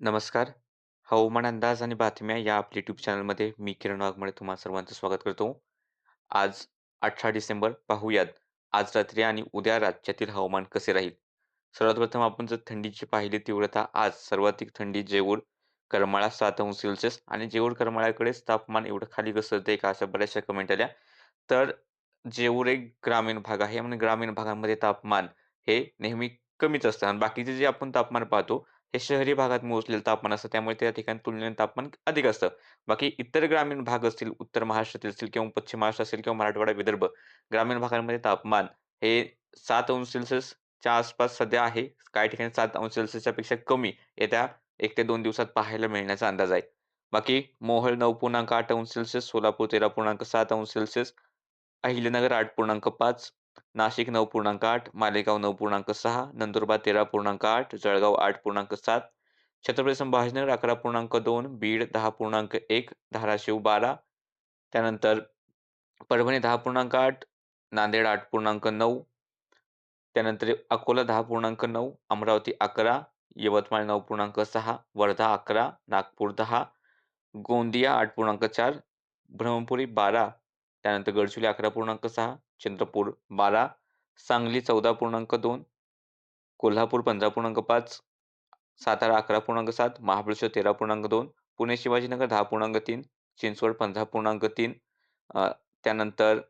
नमस्कार. हवामान अंदाज आणि बातम्या या आपल्या यूट्यूब चॅनलमध्ये मी किरण वाघमारे तुम्हा सर्वांचं स्वागत करतो. आज 18 डिसेंबर पाहूयात आज रात्री आणि उद्या राज्यातील हवामान कसे राहील. सर्वात प्रथम आपण जर थंडीची पाहिली तीव्रता आज सर्वाधिक थंडी जेऊर, करमाळा 7 अंश सेल्सिअस आणि जेऊर करमाळ्याकडेच तापमान एवढं खाली घसरतंय का अशा बऱ्याचशा कमेंट आल्या. तर जेऊर एक ग्रामीण भाग आहे म्हणजे ग्रामीण भागामध्ये तापमान हे नेहमी कमीच असतं आणि बाकीचे जे आपण तापमान पाहतो हे शहरी भागात मोजलेलं तापमान असतं त्यामुळे त्या ठिकाणी तुलनेने तापमान अधिक असतं. बाकी इतर ग्रामीण भाग असतील, उत्तर महाराष्ट्रातील असतील किंवा पश्चिम महाराष्ट्र असेल किंवा मराठवाडा, विदर्भ ग्रामीण भागांमध्ये तापमान हे सात अंश सेल्सिअसच्या आसपास सध्या आहे. काही ठिकाणी सात अंश सेल्सिअसच्या पेक्षा कमी येत्या एक ते दोन दिवसात पाहायला मिळण्याचा अंदाज आहे. बाकी मोहळ नऊ पूर्णांक आठ अंश सेल्सिअस, सोलापूर 13.7 अंश सेल्सिअस, अहिल्यानगर 8.5, नाशिक नऊ पूर्णांक आठ मालेगाव नऊ पूर्णांक सहा नंदुरबार तेरा पूर्णांक आठ जळगाव आठ पूर्णांक सात छत्रपती संभाजीनगर अकरा पूर्णांक दोन बीड दहा पूर्णांक एक धाराशिव बारा त्यानंतर परभणी दहा पूर्णांक आठ नांदेड आठ पूर्णांक नऊ त्यानंतर अकोला दहा पूर्णांक नऊ अमरावती अकरा यवतमाळ नऊ पूर्णांक सहा वर्धा अकरा नागपूर दहा गोंदिया आठ पूर्णांक चार ब्रह्मपुरी बारा त्यानंतर गडचिरोली अकरा पूर्णांक सहा चंद्रपूर बारा सांगली चौदा पूर्णांक दोन कोल्हापूर पंधरा पूर्णांक पाच सातारा अकरा पूर्णांक सात महाबळेश्वर तेरा पूर्णांक दोन पुणे शिवाजीनगर दहा पूर्णांक तीन चिंचवड पंधरा पूर्णांक तीन त्यानंतर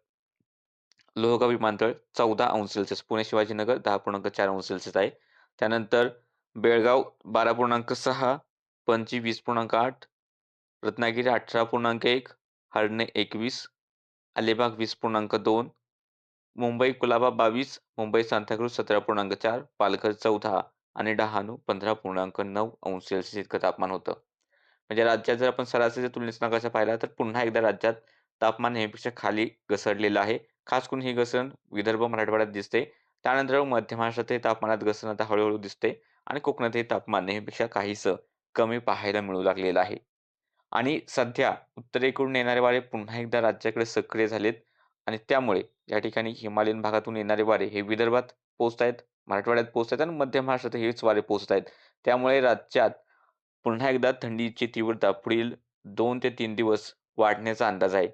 लोहगाव विमानतळ चौदा अंश सेल्सिअस पुणे शिवाजीनगर दहा पूर्णांक चार अंश सेल्सिअस आहे. त्यानंतर बेळगाव बारा पूर्णांक सहा पणजी वीस पूर्णांक आठ रत्नागिरी अठरा पूर्णांक एक हरणे एकवीस अलिबाग वीस पूर्णांक दोन मुंबई कुलाबा 22, मुंबई सांताक्रूज 17.4, पालघर 14 आणि डहाणू 15.9 अंश सेल्सिअस इतकं तापमान होतं. म्हणजे राज्यात जर आपण सरासरीच्या तुलनेचा नकाशा पाहिला तर पुन्हा एकदा राज्यात तापमान नेहमीपेक्षा खाली घसरलेलं आहे. खास करून ही घसरण विदर्भ मराठवाड्यात दिसते. त्यानंतर मध्य महाराष्ट्रातही तापमानात घसरण आता हळूहळू दिसते आणि कोकणातही तापमान नेहमीपेक्षा काहीसं कमी पाहायला मिळू लागलेलं आहे. आणि सध्या उत्तरेकडून येणारे वारे पुन्हा एकदा राज्याकडे सक्रिय झालेत आणि त्यामुळे या ठिकाणी हिमालयन भागातून येणारे वारे हे विदर्भात पोहोचत आहेत मराठवाड्यात पोहोचतायत आणि मध्य महाराष्ट्रात हेच वारे पोहोचत आहेत. त्यामुळे राज्यात पुन्हा एकदा थंडीची तीव्रता पुढील दोन ते तीन दिवस वाढण्याचा अंदाज आहे.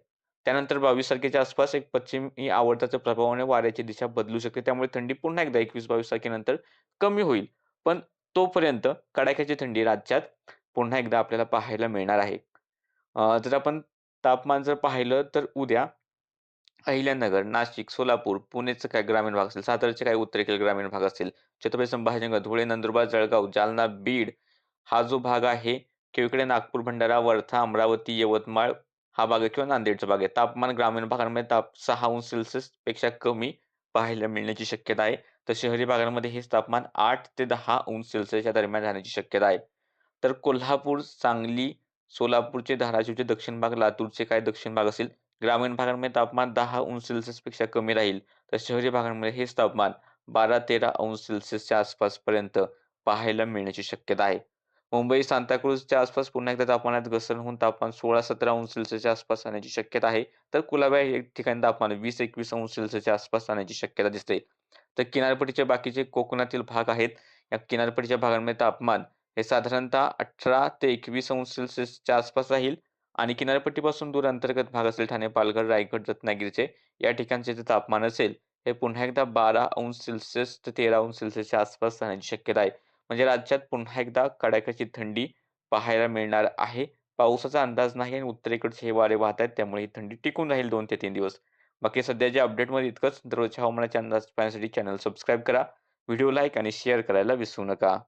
त्यानंतर 22 तारखेच्या आसपास एक पश्चिमी आवर्ताच्या प्रभावाने वाऱ्याची दिशा बदलू शकते. त्यामुळे थंडी पुन्हा एकदा 21-22 तारखेनंतर कमी होईल. पण तोपर्यंत कडाक्याची थंडी राज्यात पुन्हा एकदा आपल्याला पाहायला मिळणार आहे. जर आपण तापमान जर पाहिलं तर उद्या अहिल्यानगर, नाशिक, सोलापूर, पुणेचं काय ग्रामीण भाग असेल, सातारचे काही उत्तरेकडील ग्रामीण भाग असतील, छत्रपती संभाजीनगर, धुळे, नंदुरबार, जळगाव, जालना, बीड हा जो भाग आहे किंवा इकडे नागपूर, भंडारा, वर्धा, अमरावती, यवतमाळ हा भाग आहे किंवा नांदेडचा भाग आहे. तापमान ग्रामीण भागांमध्ये ताप सहा अंश सेल्सिअसपेक्षा कमी पाहायला मिळण्याची शक्यता आहे. तर शहरी भागांमध्ये हेच तापमान आठ ते दहा अंश सेल्सिअसच्या दरम्यान राहण्याची शक्यता आहे. तर कोल्हापूर, सांगली, सोलापूरचे, धाराशिवचे दक्षिण भाग, लातूरचे काय दक्षिण भाग असेल, ग्रामीण भागांमध्ये तापमान दहा अंश सेल्सिअसपेक्षा कमी राहील. तर शहरी भागांमध्ये हेच तापमान 12-13 अंश सेल्सिअसच्या आसपासपर्यंत पाहायला मिळण्याची शक्यता आहे. मुंबई, सांताक्रूजच्या आसपास पुन्हा एकदा तापमानात घसरण होऊन तापमान 16-17 अंश सेल्सिअसच्या आसपास राहण्याची शक्यता आहे. तर कुलाब्या एक ठिकाणी तापमान 20-21 अंश सेल्सिअसच्या आसपास राहण्याची शक्यता दिसते. तर किनारपट्टीचे बाकीचे कोकणातील भाग आहेत. या किनारपट्टीच्या भागांमध्ये तापमान हे साधारणतः 18 ते 21 अंश सेल्सिअसच्या आसपास राहील आणि किनारपट्टीपासून दूर अंतर्गत भाग असेल ठाणे, पालघर, रायगड, रत्नागिरीचे या ठिकाणचे जे तापमान असेल हे पुन्हा एकदा 12 अंश सेल्सिअस ते 13 अंश सेल्सिअसच्या आसपास राहण्याची शक्यता आहे. म्हणजे राज्यात पुन्हा एकदा कडाक्याची थंडी पाहायला मिळणार आहे. पावसाचा अंदाज नाही आणि उत्तरेकडचे हे वारे वाहत आहेत त्यामुळे ही थंडी टिकून राहील दोन ते तीन दिवस. बाकी सध्याच्या अपडेटमध्ये इतकंच. दररोजच्या हवामानाच्या अंदाज पाहण्यासाठी चॅनल सबस्क्राईब करा. व्हिडिओ लाईक आणि शेअर करायला विसरू नका.